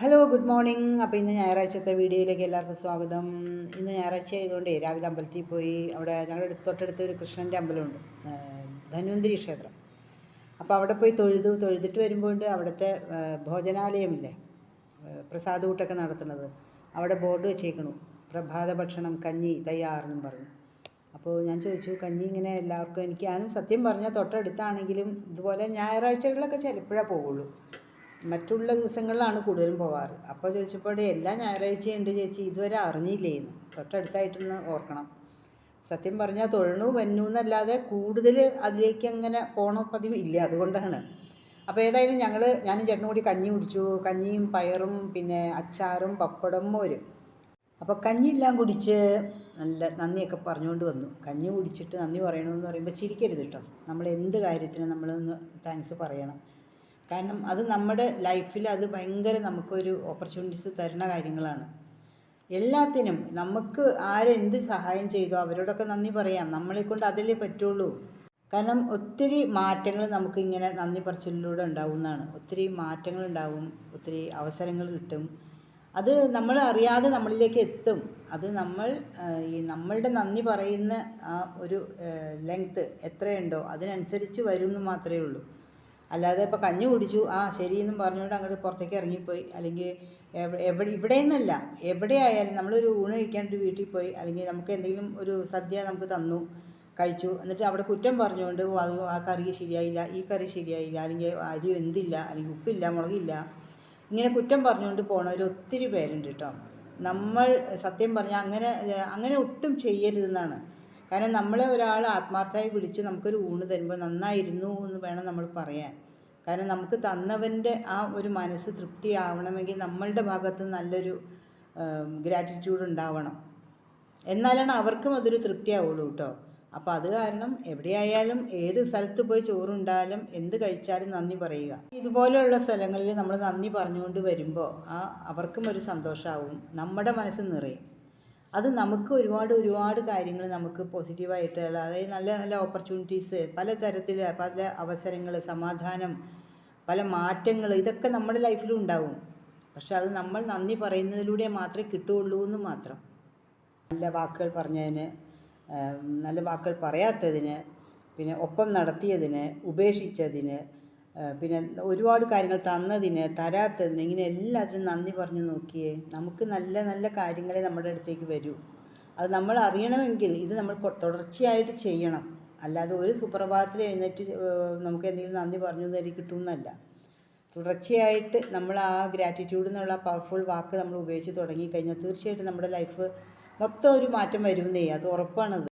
Hello good morning അപ്പോൾ ഇന്ന് ഞായറാഴ്ചത്തെ വീഡിയോയിലേക്ക് എല്ലാവർക്കും സ്വാഗതം. ഇന്ന് ഞായറാഴ്ച ആയതുകൊണ്ട് രാവിലെ അമ്പലത്തിൽ പോയി അവിടെ ഞങ്ങളുടെ അടുത്ത് തൊട്ടടുത്ത് ഒരു കൃഷ്ണന്റെ അമ്പലമുണ്ട് ധന്വന്തിരി ക്ഷേത്രം. അപ്പോൾ അവിടെ പോയി തൊഴുതു തൊഴുതിട്ട് വരുമ്പോൾ അവിടുത്തെ ഭോജനാലയമില്ലേ പ്രസാദൂട്ടൊക്കെ നടത്തുന്നത്. അവിടെ ബോർഡ് വെച്ചേക്കണു പ്രഭാത ഭക്ഷണം കഞ്ഞി തയ്യാറെന്നും പറഞ്ഞു. അപ്പോൾ ഞാൻ ചോദിച്ചു കഞ്ഞി ഇങ്ങനെ എല്ലാവർക്കും എനിക്ക് ഞാനും സത്യം പറഞ്ഞാൽ തൊട്ടടുത്താണെങ്കിലും ഇതുപോലെ ഞായറാഴ്ചകളിലൊക്കെ ചിലപ്പോഴേ പോവുള്ളൂ. മറ്റുള്ള ദിവസങ്ങളിലാണ് കൂടുതലും പോവാറ്. അപ്പോൾ ചോദിച്ചപ്പോൾ എല്ലാ ഞായറാഴ്ചയുണ്ട് ചേച്ചി. ഇതുവരെ അറിഞ്ഞില്ലേന്ന്. തൊട്ടടുത്തായിട്ടൊന്ന് ഓർക്കണം. സത്യം പറഞ്ഞാൽ തൊഴണു വന്നു എന്നല്ലാതെ കൂടുതൽ അതിലേക്ക് അങ്ങനെ പോണ പതിവ് ഇല്ല. അതുകൊണ്ടാണ്. അപ്പോൾ ഏതായാലും ഞങ്ങൾ ഞാനും ചേട്ടനും കൂടി കഞ്ഞി കുടിച്ചു. കഞ്ഞിയും പയറും പിന്നെ അച്ചാറും പപ്പടം മോരും. അപ്പോൾ കഞ്ഞിയെല്ലാം കുടിച്ച് നല്ല നന്ദിയൊക്കെ പറഞ്ഞുകൊണ്ട് വന്നു. കഞ്ഞി കുടിച്ചിട്ട് നന്ദി പറയണമെന്ന് പറയുമ്പോൾ ചിരിക്കരുത് കേട്ടോ നമ്മൾ എന്ത് കാര്യത്തിനും നമ്മളൊന്ന് താങ്ക്സ് പറയണം. കാരണം അത് നമ്മുടെ ലൈഫിൽ അത് ഭയങ്കര നമുക്കൊരു ഓപ്പർച്യൂണിറ്റീസ് തരുന്ന കാര്യങ്ങളാണ്. എല്ലാത്തിനും നമുക്ക് ആരെന്ത് സഹായം ചെയ്തോ അവരോടൊക്കെ നന്ദി പറയാം. നമ്മളെ കൊണ്ട് അതിലേ പറ്റുള്ളൂ. കാരണം ഒത്തിരി മാറ്റങ്ങൾ നമുക്ക് ഇങ്ങനെ നന്ദി പറച്ചിലൂടെ ഉണ്ടാവുന്നതാണ്. ഒത്തിരി മാറ്റങ്ങൾ ഉണ്ടാവും ഒത്തിരി അവസരങ്ങൾ കിട്ടും. അത് നമ്മൾ അറിയാതെ നമ്മളിലേക്ക് എത്തും. അത് നമ്മൾ ഈ നമ്മളുടെ നന്ദി പറയുന്ന ആ ഒരു ലെങ്ത്ത് എത്രയുണ്ടോ അതിനനുസരിച്ച് വരും എന്ന് മാത്രമേ ഉള്ളൂ. അല്ലാതെ ഇപ്പോൾ കഞ്ഞി കുടിച്ചു. ആ ശരി എന്നും പറഞ്ഞുകൊണ്ട് അങ്ങോട്ട് പുറത്തേക്ക് ഇറങ്ങിപ്പോയി. അല്ലെങ്കിൽ എവിടെ ഇവിടെ നിന്നല്ല എവിടെ ആയാലും നമ്മളൊരു ഊണ് കഴിക്കാനൊരു വീട്ടിൽ പോയി. അല്ലെങ്കിൽ നമുക്ക് എന്തെങ്കിലും ഒരു സദ്യ നമുക്ക് തന്നു കഴിച്ചു. എന്നിട്ട് അവിടെ കുറ്റം പറഞ്ഞുകൊണ്ട് "ഓ, അത് ആ കറി ശരിയായില്ല ഈ കറി ശരിയായില്ല അല്ലെങ്കിൽ അരി എന്തില്ല അല്ലെങ്കിൽ ഉപ്പില്ല മുളകില്ല. ഇങ്ങനെ കുറ്റം പറഞ്ഞുകൊണ്ട് പോണവർ ഒത്തിരി പേരുണ്ട് കേട്ടോ. നമ്മൾ സത്യം പറഞ്ഞാൽ അങ്ങനെ അങ്ങനെ ഒട്ടും ചെയ്യരുതെന്നാണ്. കാരണം നമ്മളെ ഒരാൾ ആത്മാർത്ഥമായി വിളിച്ച് നമുക്കൊരു ഊണ് തരുമ്പോൾ നന്നായിരുന്നു എന്ന് വേണം നമ്മൾ പറയാൻ. കാരണം നമുക്ക് തന്നവന്റെ ആ ഒരു മനസ്സ് തൃപ്തിയാവണമെങ്കിൽ നമ്മളുടെ ഭാഗത്ത് നല്ലൊരു ഗ്രാറ്റിറ്റ്യൂഡ് ഉണ്ടാവണം. എന്നാലാണ് അവർക്കും അതൊരു തൃപ്തിയാവുള്ളൂ കേട്ടോ. അപ്പോൾ അത് കാരണം എവിടെയായാലും ഏത് സ്ഥലത്ത് പോയി ചോറുണ്ടായാലും എന്ത് കഴിച്ചാലും നന്ദി പറയുക. ഇതുപോലെയുള്ള സ്ഥലങ്ങളിൽ നമ്മൾ നന്ദി പറഞ്ഞുകൊണ്ട് വരുമ്പോൾ ആ അവർക്കും ഒരു സന്തോഷമാവും നമ്മുടെ മനസ്സ് നിറയും. അത് നമുക്ക് ഒരുപാട് ഒരുപാട് കാര്യങ്ങൾ നമുക്ക് പോസിറ്റീവായിട്ടുള്ള അതായത് നല്ല നല്ല ഓപ്പർച്യൂണിറ്റീസ് പല തരത്തിൽ പല അവസരങ്ങൾ സമാധാനം പല മാറ്റങ്ങൾ ഇതൊക്കെ നമ്മുടെ ലൈഫിലും ഉണ്ടാവും. പക്ഷെ അത് നമ്മൾ നന്ദി പറയുന്നതിലൂടെ മാത്രമേ കിട്ടുകയുള്ളൂ എന്ന് മാത്രം. നല്ല വാക്കുകൾ പറഞ്ഞതിന് നല്ല വാക്കുകൾ പറയാത്തതിന് പിന്നെ ഒപ്പം നടത്തിയതിന് ഉപേക്ഷിച്ചതിന് പിന്നെ ഒരുപാട് കാര്യങ്ങൾ തന്നതിന് തരാത്തതിന് ഇങ്ങനെ എല്ലാത്തിനും നന്ദി പറഞ്ഞു നോക്കിയേ. നമുക്ക് നല്ല നല്ല കാര്യങ്ങളെ നമ്മുടെ അടുത്തേക്ക് വരൂ. അത് നമ്മൾ അറിയണമെങ്കിൽ ഇത് നമ്മൾ തുടർച്ചയായിട്ട് ചെയ്യണം. അല്ലാതെ ഒരു സുപ്രഭാതത്തിൽ എഴുന്നേറ്റ് നമുക്ക് എന്തെങ്കിലും നന്ദി പറഞ്ഞു തരി കിട്ടുമെന്നല്ല തുടർച്ചയായിട്ട് നമ്മൾ ആ ഗ്രാറ്റിറ്റ്യൂഡ് എന്നുള്ള പവർഫുൾ വാക്ക് നമ്മൾ ഉപയോഗിച്ച് തുടങ്ങിക്കഴിഞ്ഞാൽ തീർച്ചയായിട്ടും നമ്മുടെ ലൈഫ് മൊത്തം ഒരു മാറ്റം വരുമെന്നേ അത് ഉറപ്പാണത്